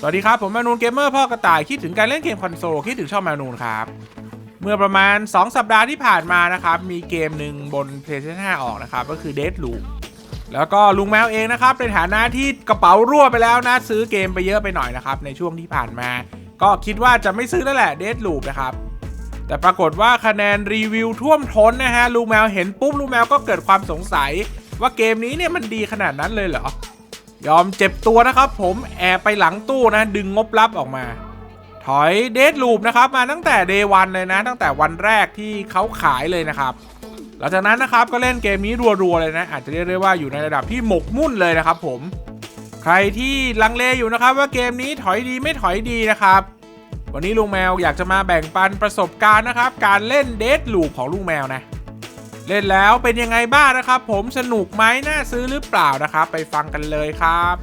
สวัสดีครับ ผมแมนูนเกมเมอร์พ่อกระต่าย คิดถึงการเล่นเกมคอนโซลคิดถึงช่องแมนูนครับ เมื่อประมาณ 2 สัปดาห์ที่ผ่านมานะครับ มีเกมหนึ่งบน PlayStation 5 ออกนะครับ ก็คือ Dead Loop แล้วก็ลุงแมวเองนะครับ ในฐานะที่กระเป๋ารั่วไปแล้วนะ ซื้อเกมไปเยอะไปหน่อยนะครับ ในช่วงที่ผ่านมา ก็คิดว่าจะไม่ซื้อแล้วแหละ Dead Loop นะครับแต่ปรากฏว่าคะแนนรีวิวท่วมท้นนะฮะลุงแมวเห็นปุ๊บลุงแมวก็เกิดความสงสัย ว่าเกมนี้เนี่ยมันดีขนาดนั้นเลยเหรอ ยอมเจ็บตัวนะครับ ผมแอบไปหลังตู้นะ ดึงงบลับออกมา ถอยเดทลูปนะครับมาตั้งแต่เดย์วันเลยนะ ตั้งแต่วันแรกที่เขาขายเลยนะครับ หลังจากนั้นนะครับก็เล่นเกมนี้รัวๆเลยนะ อาจจะเรียกได้ว่าอยู่ในระดับที่หมกมุ่นเลยนะครับผมใครที่ลังเลอยู่นะครับ ว่าเกมนี้ถอยดีไม่ถอยดีนะครับ วันนี้ลุงแมวอยากจะมาแบ่งปันประสบการณ์นะครับ การเล่นเดทลูปของลุงแมวนะ เล่นแล้วเป็นยังไงบ้างนะครับ ผมสนุกไหมน่าซื้อหรือเปล่านะครับ ไปฟังกันเลยครับ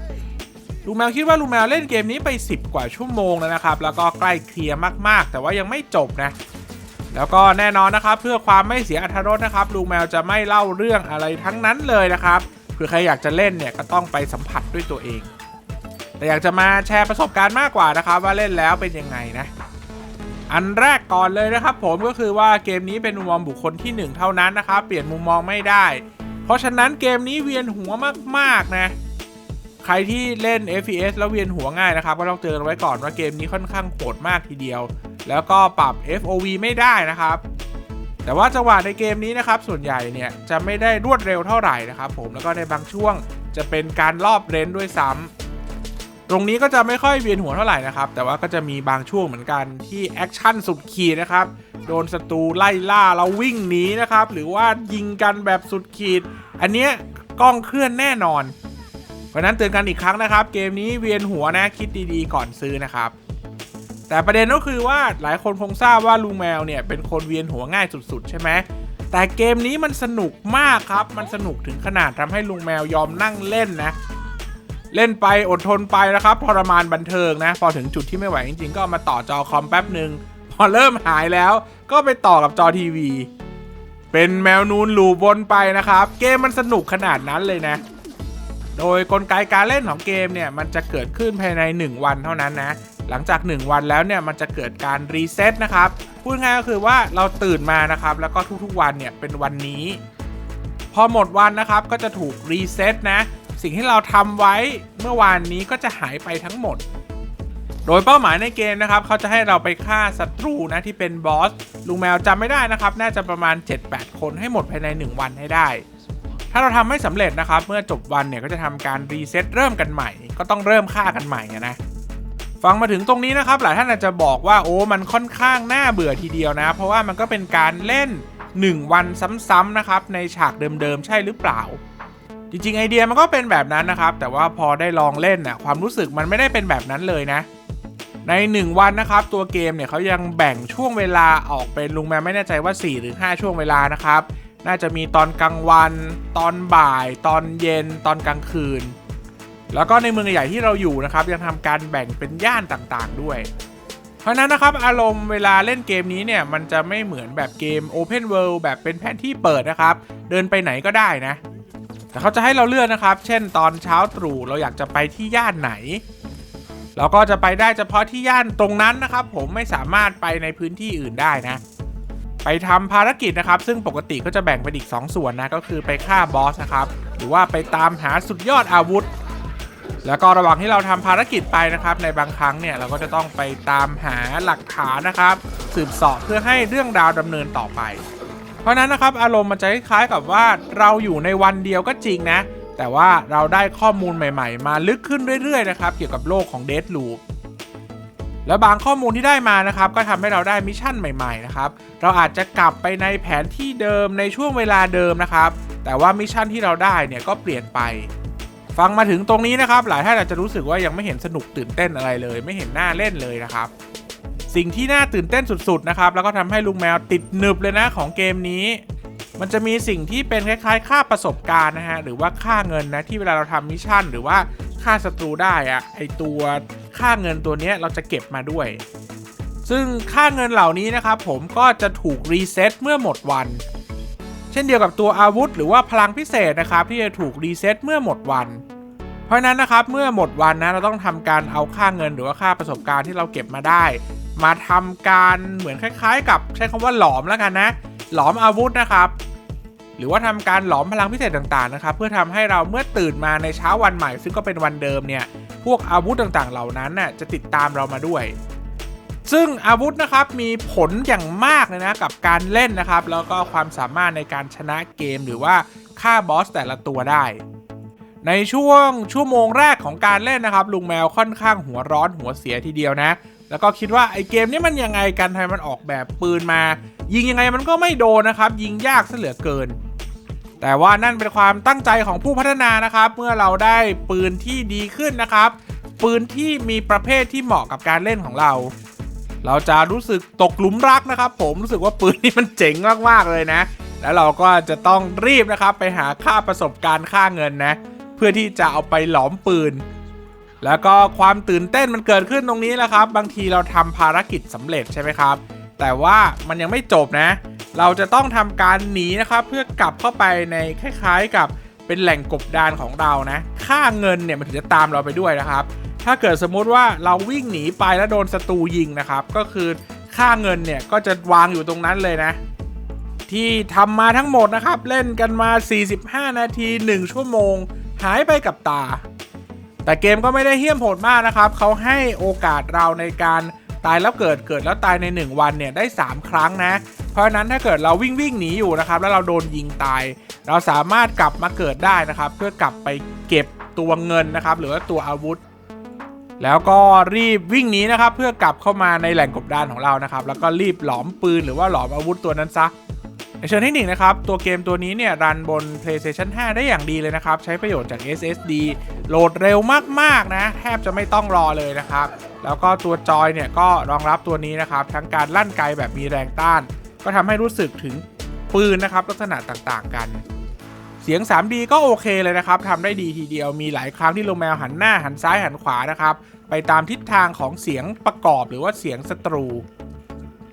ลุงแมวคิดว่าลุงแมวเล่นเกมนี้ไป 10 กว่าชั่วโมงแล้วนะครับ แล้วก็ใกล้เคลียร์มากๆ แต่ว่ายังไม่จบนะ แล้วก็แน่นอนนะครับ เพื่อความไม่เสียอรรถรสนะครับลุงแมวจะไม่เล่าเรื่องอะไรทั้งนั้นเลยนะครับเผื่อใครอยากจะเล่นเนี่ยก็ต้องไปสัมผัสด้วยตัวเอง แต่อยากจะมาแชร์ประสบการณ์มากกว่านะครับ ว่าเล่นแล้วเป็นยังไงนะ อันแรกก่อนเลยนะครับผมก็คือว่าเกมนี้เป็นมุมมองบุคคลที่ 1 เท่านั้นนะครับ เปลี่ยนมุมมองไม่ได้ เพราะฉะนั้นเกมนี้เวียนหัวมากๆนะ ใครที่เล่น FPS แล้วเวียนหัวง่ายนะครับ ก็ต้องเตือนไว้ก่อนว่าเกมนี้ค่อนข้างโหดมากทีเดียว แล้วก็ปรับ FOV ไม่ได้นะครับ แต่ว่าจังหวะในเกมนี้นะครับ ส่วนใหญ่เนี่ยจะไม่ได้รวดเร็วเท่าไหร่นะครับ ผมแล้วก็ในบางช่วงจะเป็นการรอบเลนด้วยซ้ำ รงนี้ก็จะไม่ค่อยเวียนหัวเท่าไหร่นะครับ แต่ว่าก็จะมีบางช่วงเหมือนกันที่แอคชั่นสุดขีดนะครับ โดนศัตรูไล่ล่าแล้ววิ่งหนีนะครับ หรือว่ายิงกันแบบสุดขีด อันเนี้ยกล้องเคลื่อนแน่นอน เพราะฉะนั้นเตือนกันอีกครั้งนะครับ เกมนี้เวียนหัวนะคิดดีๆ ก่อนซื้อนะครับ แต่ประเด็นก็คือว่าหลายคนคงทราบว่าลุงแมวเนี่ยเป็นคนเวียนหัวง่ายสุดๆ ใช่ไหมแต่เกมนี้มันสนุกมากครับ มันสนุกถึงขนาดทำให้ลุงแมวยอมนั่งเล่นนะ เล่นไปอดทนไปนะครับทรมานบันเทิงนะ พอถึงจุดที่ไม่ไหวจริงๆ ก็มาต่อจอคอมแป๊บหนึ่งพอเริ่มหายแล้ว ก็ไปต่อกับจอทีวี เป็นแมวนูนหลูบวนไปนะครับ เกมมันสนุกขนาดนั้นเลยนะ โดยกลไกการเล่นของเกมเนี่ยมันจะเกิดขึ้นภายใน 1 วันเท่านั้นนะ หลังจาก 1 วันแล้วเนี่ยมันจะเกิดการรีเซ็ตนะครับพูดง่ายก็คือว่าเราตื่นมานะครับ แล้วก็ทุกๆวันเนี่ยเป็นวันนี้ พอหมดวันนะครับก็จะถูกรีเซ็ตนะ สิ่งที่เราทำไว้เมื่อวานนี้ก็จะหายไปทั้งหมด โดยเป้าหมายในเกมนะครับ เขาจะให้เราไปฆ่าศัตรูนะที่เป็นบอสลุงแมวจำไม่ได้นะครับ น่าจะประมาณ 7-8 คนให้หมดภายใน 1 วันให้ได้ ถ้าเราทำไม่สำเร็จนะครับ เมื่อจบวันเนี่ยก็จะทำการรีเซ็ตเริ่มกันใหม่ ก็ต้องเริ่มฆ่ากันใหม่นะฟังมาถึงตรงนี้นะครับหลายท่านอาจจะบอกว่าโอ้มันค่อนข้างน่าเบื่อทีเดียวนะ เพราะว่ามันก็เป็นการเล่น 1 วันซ้ำๆนะครับ ในฉากเดิมๆ ใช่หรือเปล่า จริงๆไอเดียมันก็เป็นแบบนั้นนะครับ แต่ว่าพอได้ลองเล่นน่ะความรู้สึกมันไม่ได้เป็นแบบนั้นเลยนะ ใน 1 วันนะครับ ตัวเกมเนี่ยเขายังแบ่งช่วงเวลาออกเป็นลุงแมวไม่แน่ใจว่า 4 หรือ 5 ช่วงเวลานะครับ น่าจะมีตอนกลางวัน ตอนบ่าย ตอนเย็น ตอนกลางคืน แล้วก็ในเมืองใหญ่ที่เราอยู่นะครับ ยังทำการแบ่งเป็นย่านต่างๆด้วยเพราะฉะนั้นนะครับอารมณ์เวลาเล่นเกมนี้เนี่ยมันจะไม่เหมือนแบบเกม Open World แบบเป็นแผนที่เปิดนะครับ เดินไปไหนก็ได้นะ แต่เขาจะให้เราเลือกนะครับ เช่นตอนเช้าตรู่เราอยากจะไปที่ย่านไหน เราก็จะไปได้เฉพาะที่ย่านตรงนั้นนะครับ ผมไม่สามารถไปในพื้นที่อื่นได้นะ ไปทำภารกิจนะครับ ซึ่งปกติก็จะแบ่งเป็นอีก 2 ส่วนนะ ก็คือไปฆ่าบอสนะครับ หรือว่าไปตามหาสุดยอดอาวุธ แล้วก็ระหว่างที่เราทำภารกิจไปนะครับ ในบางครั้งเนี่ยเราก็จะต้องไปตามหาหลักฐานนะครับ สืบสอบเพื่อให้เรื่องราวดำเนินต่อไป เพราะนั้นนะครับอารมณ์มันจะคล้ายๆกับว่าเราอยู่ในวันเดียวก็จริงนะ แต่ว่าเราได้ข้อมูลใหม่ๆ มาลึกขึ้นเรื่อยๆนะครับเกี่ยวกับโลกของเด l ลูปและบางข้อมูลที่ได้มานะครับก็ทำให้เราได้มิชชั่นใหม่ๆนะครับเราอาจจะกลับไปในแผนที่เดิมในช่วงเวลาเดิมนะครับ แต่ว่ามิชชั่นที่เราได้เนี่ยก็เปลี่ยนไป ฟังมาถึงตรงนี้นะครับ หลายท่านอาจจะรู้สึกว่ายังไม่เห็นสนุกตื่นเต้นอะไรเลย ไม่เห็นหน้าเล่นเลยนะครับ สิ่งที่น่าตื่นเต้นสุดๆนะครับแล้วก็ทำให้ลุงแมวติดหนึบเลยนะของเกมนี้ มันจะมีสิ่งที่เป็นคล้ายๆ ค่าประสบการณ์นะฮะหรือว่าค่าเงินนะที่เวลาเราทำมิชชั่น หรือว่าค่าศัตรูได้อะไอตัวค่าเงินตัวนี้เราจะเก็บมาด้วย ซึ่งค่าเงินเหล่านี้นะครับผมก็จะถูกรีเซ็ตเมื่อหมดวัน เช่นเดียวกับตัวอาวุธ หรือว่าพลังพิเศษนะครับที่จะถูกรีเซ็ตเมื่อหมดวันเพราะราะฉะนั้นนะครับเมื่อหมดวันนะเราต้องทำการเอาค่าเงินหรือว่าค่าประสบการณ์ที่เราเก็บมาได้ มาทำการเหมือนคล้าย ๆ กับใช้คำว่าหลอมแล้วกันนะ หลอมอาวุธนะครับ หรือว่าทำการหลอมพลังพิเศษต่างๆนะครับ เพื่อทำให้เราเมื่อตื่นมาในเช้าวันใหม่ ซึ่งก็เป็นวันเดิมเนี่ยพวกอาวุธต่างๆ เหล่านั้นน่ะจะติดตามเรามาด้วย ซึ่งอาวุธนะครับมีผลอย่างมากเลยนะกับการเล่นนะครับ แล้วก็ความสามารถในการชนะเกมหรือว่าฆ่าบอสแต่ละตัวได้ในช่วงชั่วโมงแรกของการเล่นนะครับ ลุงแมวค่อนข้างหัวร้อนหัวเสียทีเดียวนะ แล้วก็คิดว่าไอเกมนี้มันยังไงกันทำไมมันออกแบบปืนมา ยิงยังไงมันก็ไม่โดนนะครับ ยิงยากซะเหลือเกิน แต่ว่านั่นเป็นความตั้งใจของผู้พัฒนานะครับ เมื่อเราได้ปืนที่ดีขึ้นนะครับ ปืนที่มีประเภทที่เหมาะกับการเล่นของเรา เราจะรู้สึกตกหลุมรักนะครับ ผมรู้สึกว่าปืนนี้มันเจ๋งมากๆเลยนะ แล้วเราก็จะต้องรีบนะครับไปหาค่าประสบการณ์ค่าเงินนะ เพื่อที่จะเอาไปหลอมปืน แล้วก็ความตื่นเต้นมันเกิดขึ้นตรงนี้แหละครับ บางทีเราทำภารกิจสำเร็จใช่ไหมครับ แต่ว่ามันยังไม่จบนะ เราจะต้องทำการหนีนะครับ เพื่อกลับเข้าไปในคล้าย ๆ กับเป็นแหล่งกบดานของเรานะ ค่าเงินเนี่ยมันถึงจะตามเราไปด้วยนะครับ ถ้าเกิดสมมุติว่าเราวิ่งหนีไปแล้วโดนศัตรูยิงนะครับ ก็คือค่าเงินเนี่ยก็จะวางอยู่ตรงนั้นเลยนะ ที่ทำมาทั้งหมดนะครับ เล่นกันมา 45 นาที 1 ชั่วโมง หายไปกับตา แต่เกมก็ไม่ได้เฮี้ยมโหดมากนะครับเขาให้โอกาสเราในการตายแล้วเกิดเกิดแล้วตายใน 1 วันเนี่ยได้ 3 ครั้งนะ เพราะฉะนั้นถ้าเกิดเราวิ่งวิ่งหนีอยู่นะครับ แล้วเราโดนยิงตาย เราสามารถกลับมาเกิดได้นะครับ เพื่อกลับไปเก็บตัวเงินนะครับ หรือว่าตัวอาวุธ แล้วก็รีบวิ่งหนีนะครับ เพื่อกลับเข้ามาในแหล่งกบดานของเรานะครับ แล้วก็รีบหลอมปืนหรือว่าหลอมอาวุธตัวนั้นซะ ในเชิงเทคนิคนะครับ ตัวเกมตัวนี้เนี่ยรันบน PlayStation 5 ได้อย่างดีเลยนะครับ ใช้ประโยชน์จาก SSD โหลดเร็วมากๆนะ แทบจะไม่ต้องรอเลยนะครับ แล้วก็ตัวจอยเนี่ยก็รองรับตัวนี้นะครับ ทั้งการลั่นไกลแบบมีแรงต้าน ก็ทำให้รู้สึกถึงปืนนะครับ ลักษณะต่างๆกัน เสียง 3D ก็โอเคเลยนะครับทำได้ดีทีเดียวมีหลายครั้งที่ลงแมวหันหน้าหันซ้ายหันขวานะครับไปตามทิศทางของเสียงประกอบหรือว่าเสียงศัตรู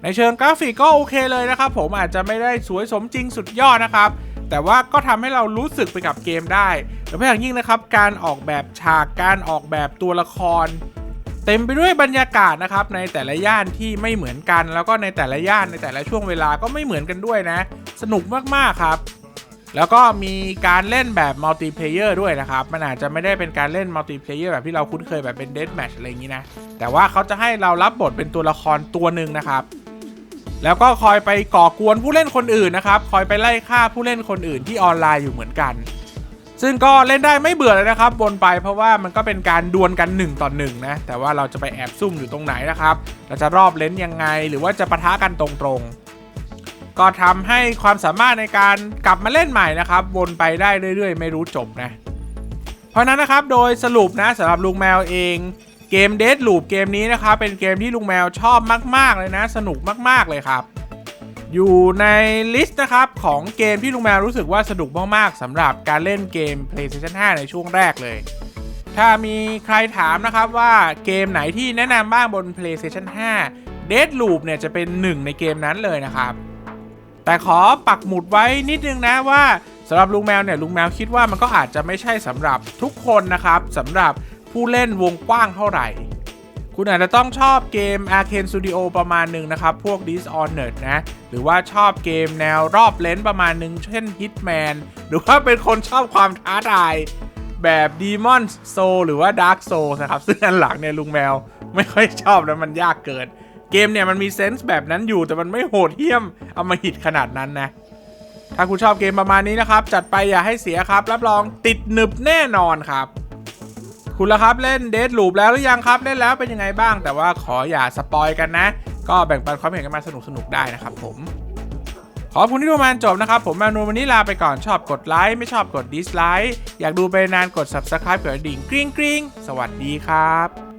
ในเชิงกราฟิกก็โอเคเลยนะครับผมอาจจะไม่ได้สวยสมจริงสุดยอดนะครับแต่ว่าก็ทำให้เรารู้สึกไปกับเกมได้โดยเฉพาะอย่างยิ่งนะครับการออกแบบฉากการออกแบบตัวละคร เต็มไปด้วยบรรยากาศนะครับในแต่ละย่านที่ไม่เหมือนกัน แล้วก็ในแต่ละย่านในแต่ละช่วงเวลาก็ไม่เหมือนกันด้วยนะ สนุกมากๆครับ แล้วก็มีการเล่นแบบมัลติเพลเยอร์ด้วยนะครับ มันอาจจะไม่ได้เป็นการเล่นมัลติเพลเยอร์แบบที่เราคุ้นเคยแบบเป็นเด t แมชอะไรอย่างนี้นะแต่ว่าเขาจะให้เรารับบทเป็นตัวละครตัวหนึ่งนะครับ แล้วก็คอยไปก่อกวนผู้เล่นคนอื่นนะครับ คอยไปไล่ฆ่าผู้เล่นคนอื่นที่ออนไลน์อยู่เหมือนกัน ซึ่งก็เล่นได้ไม่เบื่อเลยนะครับบนไปเพราะว่ามันก็เป็นการดวลกัน1ต่อหนึ่งนะแต่ว่าเราจะไปแอบซุ่มอยู่ตรงไหนนะครับ เราจะรอบเลนยังไง หรือว่าจะปะทะกันตรงๆ ก็ทำให้ความสามารถในการกลับมาเล่นใหม่นะครับวนไปได้เรื่อย ๆ ไม่รู้จบนะ เพราะฉะนั้นนะครับโดยสรุปนะสำหรับลุงแมวเอง เกมเด d ลูปเกมนี้นะครับ เป็นเกมที่ลุงแมวชอบมาก ๆ เลยนะ สนุกมาก ๆ เลยครับ อยู่ในลิสต์นะครับ ของเกมที่ลุงแมวรู้สึกว่าสนุกมาก ๆสำหรับการเล่นเกม PlayStation 5 ในช่วงแรกเลย ถ้ามีใครถามนะครับว่าเกมไหนที่แนะนำบ้างบน PlayStation 5 Dead Loop เนี่ยจะเป็นหนึ่งในเกมนั้นเลยนะครับ แต่ขอปักหมุดไว้นิดนึงนะว่าสำหรับลุงแมวเนี่ยลุงแมวคิดว่ามันก็อาจจะไม่ใช่สำหรับทุกคนนะครับสำหรับ ผู้เล่นวงกว้างเท่าไหร่ คุณอาจจะต้องชอบเกม Arcane Studio ประมาณหนึ่งนะครับ พวก Dishonored นะ หรือว่าชอบเกมแนวรอบเลนประมาณหนึ่งเช่น Hitman หรือว่าเป็นคนชอบความท้าทายแบบ Demon Soul หรือว่า Dark Soul นะครับซึ่งอันหลังเนี่ยลุงแมวไม่ค่อยชอบแล้วมันยากเกิน เกมเนี่ยมันมีเซนส์แบบนั้นอยู่แต่มันไม่โหดเหี้ยมเอามาหิดขนาดนั้นนะ ถ้าคุณชอบเกมประมาณนี้นะครับ จัดไปอย่าให้เสียครับ รับรองติดหนึบแน่นอนครับ คุณละครับเล่นเดทลูปแล้วหรือยังครับเล่นแล้วเป็นยังไงบ้าง แต่ว่าขออย่าสปอยกันนะ ก็แบ่งปันความเห็นกันมาสนุกสนุกได้นะครับผม ขอบคุณที่ดูมาจบนะครับ ผมแมวนูวันนี้ลาไปก่อนชอบกดไลค์ไม่ชอบกดดิสไลค์อยากดูไปนานกด subscribe กดดิ่งกริ๊งกริ๊งสวัสดีครับ